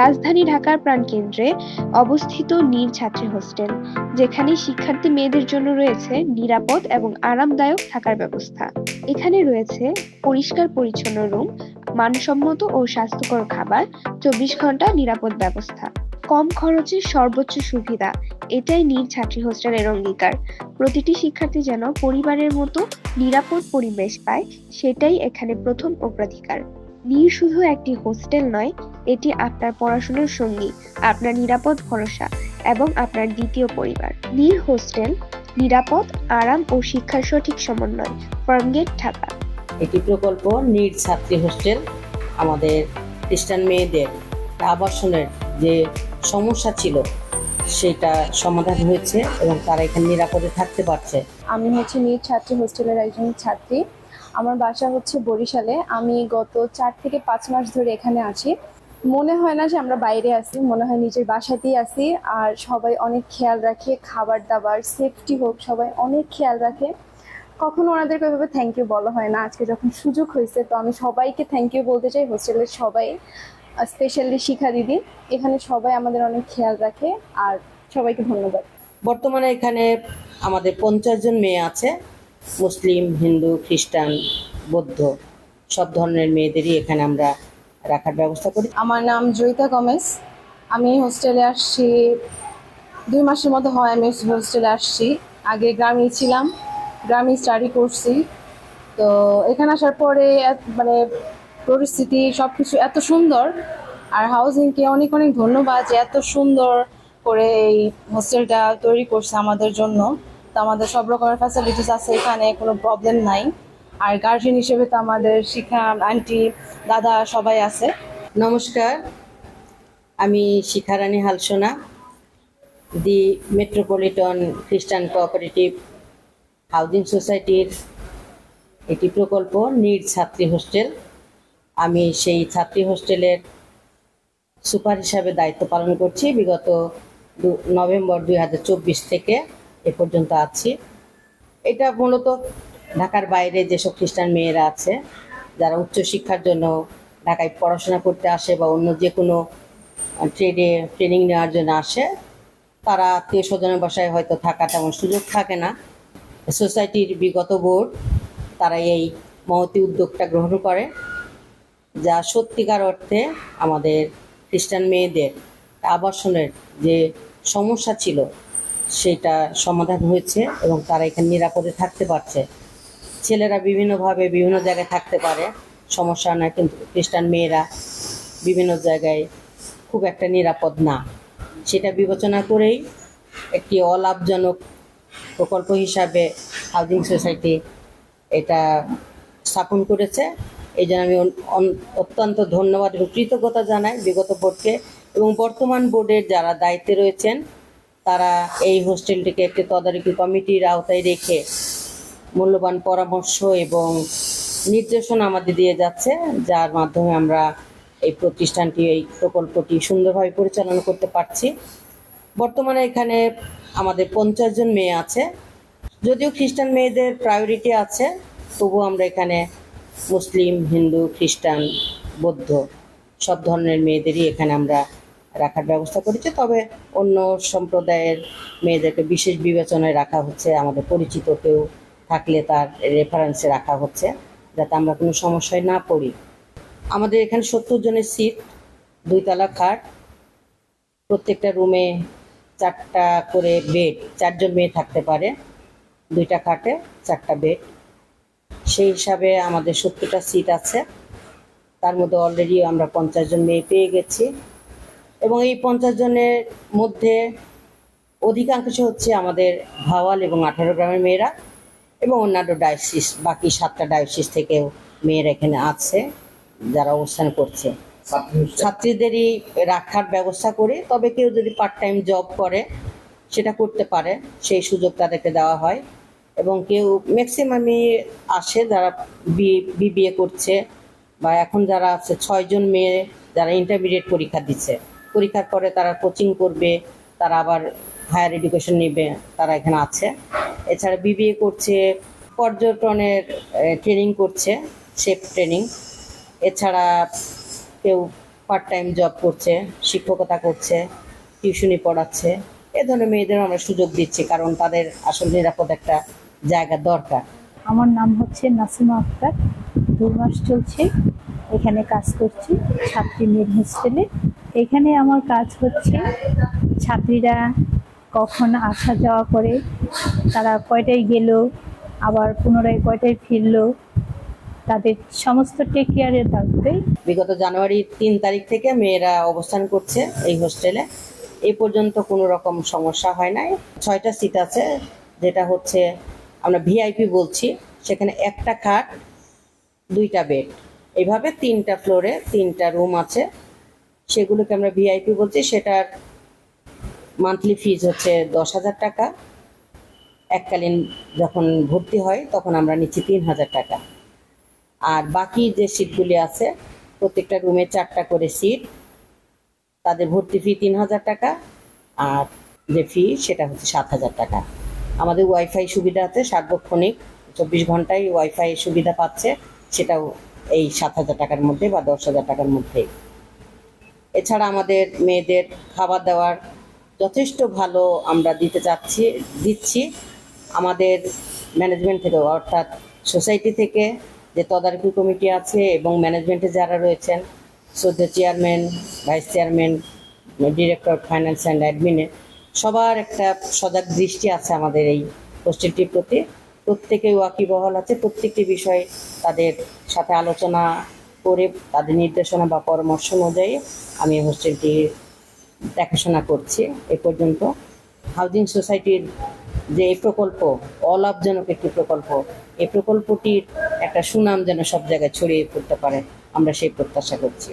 রাজধানী ঢাকার প্রাণকেন্দ্রে অবস্থিত নীর ছাত্রী হোস্টেল, যেখানে শিক্ষার্থী মেয়েদের জন্য রয়েছে নিরাপদ এবং আরামদায়ক থাকার ব্যবস্থা। এখানে রয়েছে পরিষ্কার পরিচ্ছন্ন রুম, মানসম্মত ও স্বাস্থ্যকর খাবার, চব্বিশ ঘণ্টা নিরাপদ ব্যবস্থা। কম খরচে সর্বোচ্চ সুবিধা, এটাই নীর ছাত্রী হোস্টেলের অঙ্গীকার। প্রতিটি শিক্ষার্থী যেন পরিবারের মতো নিরাপদ পরিবেশ পায়, সেটাই এখানে প্রথম অগ্রাধিকার। নীর শুধু একটি হোস্টেল নয় এটি আপনার পড়াশোনার সঙ্গী আপনার নিরাপদ ভরসা এবং আপনার দ্বিতীয় পরিবার। নীর হোস্টেল নিরাপদ আরাম ও শিক্ষার সঠিক সমন্বয়। ফার্মগেট ঢাকা। এটি প্রকল্প নিট ছাত্রী হোস্টেল আমাদের খ্রিস্টান মেয়েদের আবাসনের যে সমস্যা ছিল সেটা সমাধান হয়েছে এবং তারা এখানে নিরাপদে থাকতে পারছে। আমি হচ্ছে নিট ছাত্রী হোস্টেলের একজন ছাত্রী। আমার বাসা হচ্ছে বরিশালে। আমি গত চার থেকে পাঁচ মাস ধরে এখানে আছি। মনে হয় না যে আমরা বাইরে আছি, মনে হয় নিজের বাসাতেই আছি। আর সবাই অনেক খেয়াল রাখে খাবার দাবার সেফটি হোক, সবাই অনেক খেয়াল রাখে। কখনো ওনাদেরকে ওইভাবে থ্যাংক ইউ বলা হয় না। আজকে যখন সুযোগ হয়েছে, তো আমি সবাইকে থ্যাংক ইউ বলতে চাই, হোস্টেলের সবাই স্পেশালি শিখা দিদি। এখানে সবাই আমাদের অনেক খেয়াল রাখে, আর সবাইকে ধন্যবাদ। বর্তমানে এখানে আমাদের পঞ্চাশ জন মেয়ে আছে। মুসলিম, হিন্দু, খ্রিস্টান, বৌদ্ধ সব ধরনের মেয়েদেরই এখানে আমরা রাখার ব্যবস্থা করি। আমার নাম জয়িতা গমেজ আমি হোস্টেলে আসছি, দুই মাসের মতো হয় আমি হোস্টেলে আসছি। আগে গ্রামেই ছিলাম গ্রামে স্টাডি করছি। তো এখানে আসার পরে মানে পরিস্থিতি সব কিছু এত সুন্দর আর হাউজিংকে অনেক অনেক ধন্যবাদ যে এত সুন্দর করে এই হোস্টেলটা তৈরি করছে আমাদের জন্য। তো আমাদের সব রকমের ফ্যাসিলিটিস আছে এখানে, কোনো প্রবলেম নাই। আর গার্জেন হিসেবে তো আমাদের শিখা আন্টি দাদা সবাই আছে। নমস্কার, আমি Shikharani Halsona, the metropolitan Christian cooperative housing সোসাইটির একটি প্রকল্প নিট ছাত্রী হোস্টেল। আমি সেই ছাত্রী হোস্টেলের সুপার হিসাবে দায়িত্ব পালন করছি। বিগত নভেম্বর দুই হাজার চব্বিশ থেকে এ পর্যন্ত আছি। এটা মূলত ঢাকার বাইরে যেসব খ্রিস্টান মেয়েরা আছে, যারা উচ্চশিক্ষার জন্য ঢাকায় পড়াশোনা করতে আসে বা অন্য যে কোনো ট্রেডে ট্রেনিং নেওয়ার জন্য আসে, তারা আত্মীয় স্বজনের বাসায় হয়তো থাকা তেমন সুযোগ থাকে না। সোসাইটির বিগত বোর্ড, তারা এই মহতি উদ্যোগটা গ্রহণ করে, যা সত্যিকার অর্থে আমাদের খ্রিস্টান মেয়েদের আবাসনের যে সমস্যা ছিল সেটা সমাধান হয়েছে এবং তারা এখানে নিরাপদে থাকতে পারছে। ছেলেরা বিভিন্নভাবে বিভিন্ন জায়গায় থাকতে পারে, সমস্যা নয় কিন্তু খ্রিস্টান মেয়েরা বিভিন্ন জায়গায় খুব একটা নিরাপদ না। সেটা বিবেচনা করেই একটি অলাভজনক প্রকল্প হিসাবে হাউজিং সোসাইটি এটা স্থাপন করেছে। এই জন্য আমি অত্যন্ত ধন্যবাদ এবং কৃতজ্ঞতা জানাই বিগত বোর্ডকে এবং বর্তমান বোর্ডের যারা দায়িত্বে রয়েছেন তারা এই হোস্টেলটিকে একটি তদারকি কমিটির আওতায় রেখে মূল্যবান পরামর্শ এবং নির্দেশনা আমাদের দিয়ে যাচ্ছে, যার মাধ্যমে আমরা এই প্রতিষ্ঠানটি, এই প্রকল্পটি সুন্দরভাবে পরিচালনা করতে পারছি। বর্তমানে এখানে আমাদের পঞ্চাশ জন মেয়ে আছে। যদিও খ্রিস্টান মেয়েদের প্রায়োরিটি আছে, তবুও আমরা এখানে মুসলিম, হিন্দু, খ্রিস্টান, বৌদ্ধ সব ধরনের মেয়েদেরই এখানে আমরা রাখার ব্যবস্থা করেছি, তবে অন্য সম্প্রদায়ের মেয়েদেরকে বিশেষ বিবেচনায় রাখা হচ্ছে, আমাদের পরিচিত কেউ থাকলে তার রেফারেন্সে রাখা হচ্ছে, যাতে আমরা কোনো সমস্যায় না পড়ি। আমাদের এখানে সত্তর জনের সিট দুইতলা খাট, প্রত্যেকটা রুমে চারটা করে বেড চারজন মেয়ে থাকতে পারে, দুইটা খাটে চারটা বেড সেই হিসাবে আমাদের সত্তরটা সিট আছে, তার মধ্যে অলরেডি আমরা পঞ্চাশ জন মেয়ে পেয়ে গেছি। এবং এই পঞ্চাশ জনের মধ্যে অধিকাংশ হচ্ছে আমাদের ভাওয়াল এবং আঠারো গ্রামের মেয়েরা এবং অন্যান্য ডায়োসিস বাকি সাতটা ডায়োসিস থেকেও মেয়েরা এখানে আছে যারা অবস্থান করছে। ছাত্রীদেরই রাখার ব্যবস্থা করি তবে কেউ যদি পার্ট টাইম জব করে সেটা করতে পারে সেই সুযোগ তাদেরকে দেওয়া হয়। এবং কেউ ম্যাক্সিমামই আসে যারা বিবিএ করছে বা এখন যারা আছে ছয়জন মেয়ে যারা ইন্টারমিডিয়েট পরীক্ষা দিচ্ছে। পরীক্ষার পরে তারা কোচিং করবে, তারা আবার হায়ার এডুকেশন নেবে, তারা এখানে আছে। এছাড়া বিবিএ করছে, পর্যটনের ট্রেনিং করছে শেফ ট্রেনিং এছাড়া কেউ পার্ট টাইম জব করছে, শিক্ষকতা করছে টিউশনি পড়াচ্ছে। এ ধরনের মেয়েদের আমরা সুযোগ দিচ্ছি, কারণ তাদের আসল নিরাপদ একটা জায়গা দরকার। আমার নাম হচ্ছে নাসিমা আক্তার। দুই মাস চলছে, এখানে কাজ করছি, ছাত্রী মেয়ের হোস্টেলে এখানে আমার কাজ হচ্ছে ছাত্রীরা কখন আসা যাওয়া করে, তারা কয়টায় গেল, আবার পুনরায় কয়টায় ফিরলো, তাদের সমস্ত টেক কেয়ারের দায়িত্বে। বিগত জানুয়ারির তিন তারিখ থেকে মেয়েরা অবস্থান করছে এই হোস্টেলে। এই পর্যন্ত কোনো রকম সমস্যা হয় নাই। ছয়টা সিট আছে, যেটা হচ্ছে আমরা ভিআইপি বলছি, সেখানে একটা খাট, দুইটা বেড এইভাবে তিনটা ফ্লোরে তিনটা রুম আছে। সেগুলোকে আমরা ভিআইপি বলছি, সেটার মান্থলি ফিজ হচ্ছে দশ হাজার টাকা। এককালীন যখন ভর্তি হয়, তখন আমরা নিচ্ছি তিন হাজার টাকা। আর বাকি যে সিটগুলি আছে, প্রত্যেকটা রুমে চারটা করে সিট তাদের ভর্তি ফি তিন হাজার টাকা, আর যে ফি সেটা হচ্ছে সাত হাজার টাকা। আমাদের ওয়াইফাই সুবিধা আছে, সার্বক্ষণিক চব্বিশ ঘন্টায় ওয়াইফাই সুবিধা পাচ্ছে, সেটাও এই সাত হাজার টাকার মধ্যে বা দশ হাজার টাকার মধ্যে এছাড়া আমাদের মেয়েদের খাবার দাবার যথেষ্ট ভালো আমরা দিতে চাচ্ছি, দিচ্ছি। আমাদের ম্যানেজমেন্ট থেকে, অর্থাৎ সোসাইটি থেকে যে তদারকি কমিটি আছে এবং ম্যানেজমেন্টে যারা রয়েছেন শ্রদ্ধ chairman vice chairman director finance and অ্যাডমিনে সবার একটা সজাগ দৃষ্টি আছে আমাদের এই হোস্টেলটির প্রতি। প্রত্যেকে ওয়াকিবহাল আছে, প্রত্যেকটি বিষয়ে তাদের সাথে আলোচনা করে তাদের নির্দেশনা বা পরামর্শ অনুযায়ী আমি হোস্টেলটি দেখাশোনা করছি এ পর্যন্ত। হাউজিং সোসাইটির যে এই প্রকল্প, অলাভজনক একটি প্রকল্প এই প্রকল্পটির একটা সুনাম যেন সব জায়গায় ছড়িয়ে পড়তে পারে, আমরা সেই প্রত্যাশা করছি।